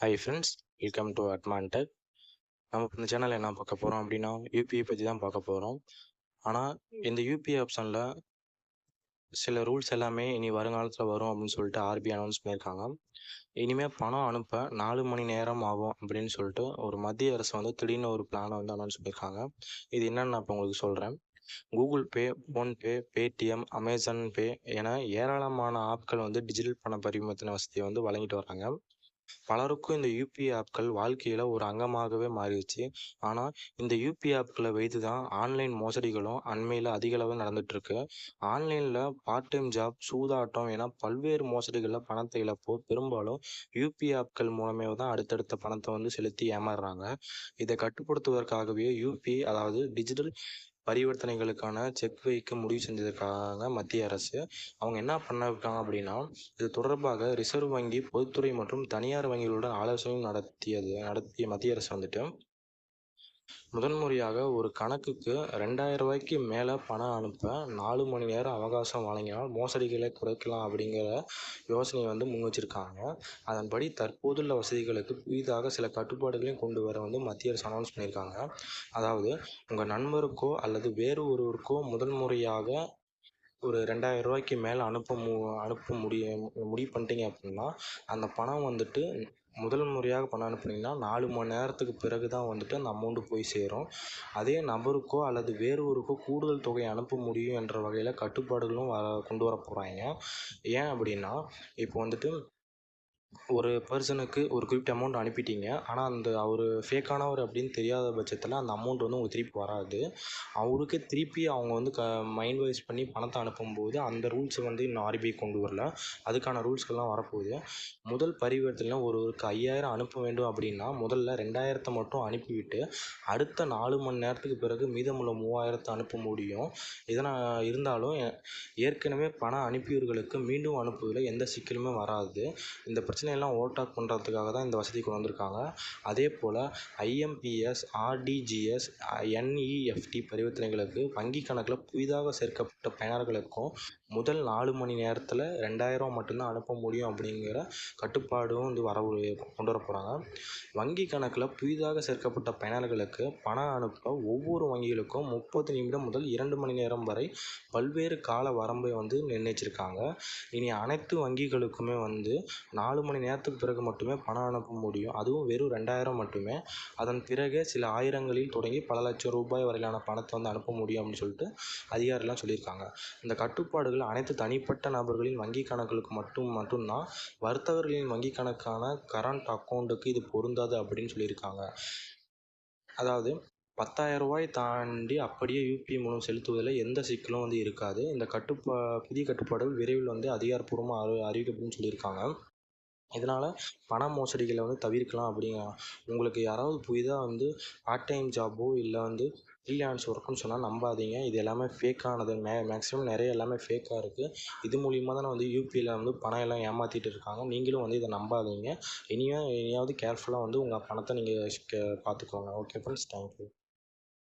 Hi friends welcome to அட்மான்டெக் நம்ம இந்த சேனலில் என்ன பார்க்க போகிறோம் அப்படின்னா யூபிஐ பற்றி தான் பார்க்க போகிறோம் ஆனால் இந்த யூபிஐ ஆப்ஷனில் சில ரூல்ஸ் எல்லாமே இனி வருங்காலத்தில் வரும் அப்படின்னு சொல்லிட்டு ஆர்பிஐ அனௌன்ஸ் பண்ணியிருக்காங்க. இனிமேல் பணம் அனுப்ப நாலு மணி நேரம் ஆகும் அப்படின்னு சொல்லிட்டு ஒரு மத்திய அரசு வந்து திடீர்னு ஒரு பிளானை வந்து அனௌன்ஸ் பண்ணியிருக்காங்க. இது என்னன்னு நான் இப்போ உங்களுக்கு சொல்கிறேன் Google Pay PhonePe Paytm Amazon Pay என ஏராளமான ஆப்கள் வந்து டிஜிட்டல் பண பரிவர்த்தனை வசதியை வந்து வழங்கிட்டு வராங்க பலருக்கும் இந்த யூபிஐ ஆப்கள் வாழ்க்கையில் ஒரு அங்கமாகவே மாறிடுச்சு. ஆனால் இந்த யூபிஐ ஆப்களை வைத்து தான் ஆன்லைன் மோசடிகளும் அண்மையில் அதிக அளவில் நடந்துகிட்ருக்கு ஆன்லைனில் பார்ட் டைம் ஜாப் சூதாட்டம் என பல்வேறு மோசடிகளில் பணத்தை இழப்போ. பெரும்பாலும் யூபிஐ ஆப்கள் மூலமே தான் அடுத்தடுத்த பணத்தை வந்து செலுத்தி ஏமாறுறாங்க. இதை கட்டுப்படுத்துவதற்காகவே யூபிஐ அதாவது டிஜிட்டல் பரிவர்த்தனைகளுக்கான செக் வைக்க முடிவு செஞ்சதுக்காக மத்திய அரசு அவங்க என்ன பண்ணிருக்காங்க அப்படின்னா இது தொடர்பாக ரிசர்வ் வங்கி பொதுத்துறை மற்றும் தனியார் வங்கிகளுடன் ஆலோசனை நடத்தியது நடத்திய மத்திய அரசு வந்துட்டு முதன்முறையாக ஒரு கணக்குக்கு ரெண்டாயிரம் ரூபாய்க்கு மேலே பணம் அனுப்ப நாலு மணி நேரம் அவகாசம் வழங்கினால் மோசடிகளை குறைக்கலாம் அப்படிங்கிற யோசனையை வந்து முன் வச்சிருக்காங்க. அதன்படி தற்போதுள்ள வசதிகளுக்கு புதிதாக சில கட்டுப்பாடுகளையும் கொண்டு வர வந்து மத்திய அரசு அனௌன்ஸ் பண்ணியிருக்காங்க. அதாவது உங்கள் நண்பருக்கோ அல்லது வேறு ஒருவருக்கோ முதல் முறையாக ஒரு ரெண்டாயிரம் ரூபாய்க்கு மேலே அனுப்ப மு அனுப்ப முடிய முடிவு பண்ணிட்டீங்க அப்படின்னா அந்த பணம் வந்துட்டு முதல் முறையாக பணம் அனுப்புனீங்கன்னா நாலு மணி நேரத்துக்கு பிறகு தான் வந்துட்டு அந்த அமௌண்டு போய் சேரும். அதே நபருக்கோ அல்லது வேறொருக்கோ கூடுதல் தொகை அனுப்ப முடியும் என்ற வகையில் கட்டுப்பாடுகளும் வ கொண்டு வர போகிறாங்க ஏன் அப்படின்னா இப்போ வந்துட்டு ஒரு பர்சனுக்கு ஒரு குறிப்பிட்ட அமௌண்ட் அனுப்பிட்டீங்க. ஆனால் அந்த அவர் ஃபேக்கானவர் அப்படின்னு தெரியாத பட்சத்தில் அந்த அமௌண்ட் வந்து உங்களுக்கு திருப்பி வராது. அவருக்கு திருப்பி அவங்க வந்து க மைண்ட் வைஸ் பண்ணி பணத்தை அனுப்பும்போது அந்த ரூல்ஸை வந்து இன்னும் ஆர்பிஐ கொண்டு வரல. அதுக்கான ரூல்ஸ்கள்லாம் வரப்போகுது. முதல் பரிவர்த்தனையில் ஒருவருக்கு ஐயாயிரம் அனுப்ப வேண்டும் அப்படின்னா முதல்ல ரெண்டாயிரத்தை மட்டும் அனுப்பிவிட்டு அடுத்த நாலு மணி நேரத்துக்கு பிறகு மீதமுள்ள மூவாயிரத்தை அனுப்ப முடியும். இதனால் இருந்தாலும் ஏற்கனவே பணம் அனுப்பியவர்களுக்கு மீண்டும் அனுப்புவதில் எந்த சிக்கலுமே வராது. இந்த பிரச்சனை பிரச்சனையெல்லாம் ஓவர்டேக் பண்ணுறதுக்காக தான் இந்த வசதி கொண்டு வந்திருக்காங்க. அதே போல் ஐஎம்பிஎஸ் ஆர்டிஜிஎஸ் என்இஎஃப்டி பரிவர்த்தனைகளுக்கு வங்கி கணக்கில் புதிதாக சேர்க்கப்பட்ட பயனர்களுக்கும் முதல் நாலு மணி நேரத்தில் ரெண்டாயிரம் மட்டும்தான் அனுப்ப முடியும் அப்படிங்கிற கட்டுப்பாடும் வந்து வர கொண்டு வர போகிறாங்க வங்கி கணக்கில் புதிதாக சேர்க்கப்பட்ட பயனர்களுக்கு பணம் அனுப்ப ஒவ்வொரு வங்கிகளுக்கும் முப்பது நிமிடம் முதல் இரண்டு மணி நேரம் வரை பல்வேறு கால வரம்பை வந்து நிர்ணயிச்சிருக்காங்க. இனி அனைத்து வங்கிகளுக்குமே வந்து நாலு மணி நேரத்துக்கு பிறகு மட்டுமே பணம் அனுப்ப முடியும். அதுவும் வெறும் ரெண்டாயிரம் மட்டுமே. அதன் பிறகே சில ஆயிரங்களில் தொடங்கி பல லட்சம் ரூபாய் வரையிலான பணத்தை வந்து அனுப்ப முடியும் அப்படின்னு சொல்லிட்டு அதிகாரிலாம் சொல்லியிருக்காங்க. இந்த கட்டுப்பாடுகள் அனைத்து தனிப்பட்ட நபர்களின் வங்கி கணக்குகளுக்கு மட்டும் மட்டும்தான் வர்த்தகர்களின் வங்கி கணக்கான கரண்ட் அக்கௌண்ட்டுக்கு இது பொருந்தாது அப்படின்னு சொல்லியிருக்காங்க. அதாவது பத்தாயிரம் ரூபாய் தாண்டி அப்படியே யூபிஐ மூலம் செலுத்துவதில் எந்த சிக்கலும் வந்து இருக்காது. இந்த கட்டுப்பா புதிய கட்டுப்பாடுகள் விரைவில் வந்து அதிகாரப்பூர்வமாக அறி அறிவிக்கப்படும் சொல்லியிருக்காங்க. இதனால் பண மோசடிகளை வந்து தவிர்க்கலாம் அப்படிங்க உங்களுக்கு யாராவது புதிதாக வந்து பார்ட் டைம் ஜாப்போ இல்லை வந்து ஃப்ரீலான்ஸ் ஒர்க்குன்னு சொன்னால் நம்பாதீங்க. இது எல்லாமே ஃபேக்கானது மே மேக்ஸிமம் நிறைய எல்லாமே ஃபேக்காக இருக்குது இது மூலியமாக தானே வந்து யூபியில் வந்து பணம் எல்லாம் ஏமாற்றிட்டு இருக்காங்க. நீங்களும் வந்து இதை நம்பாதீங்க. இனியும் இனியாவது கேர்ஃபுல்லாக வந்து உங்கள் பணத்தை நீங்கள் பார்த்துக்கோங்க. Okay friends thank you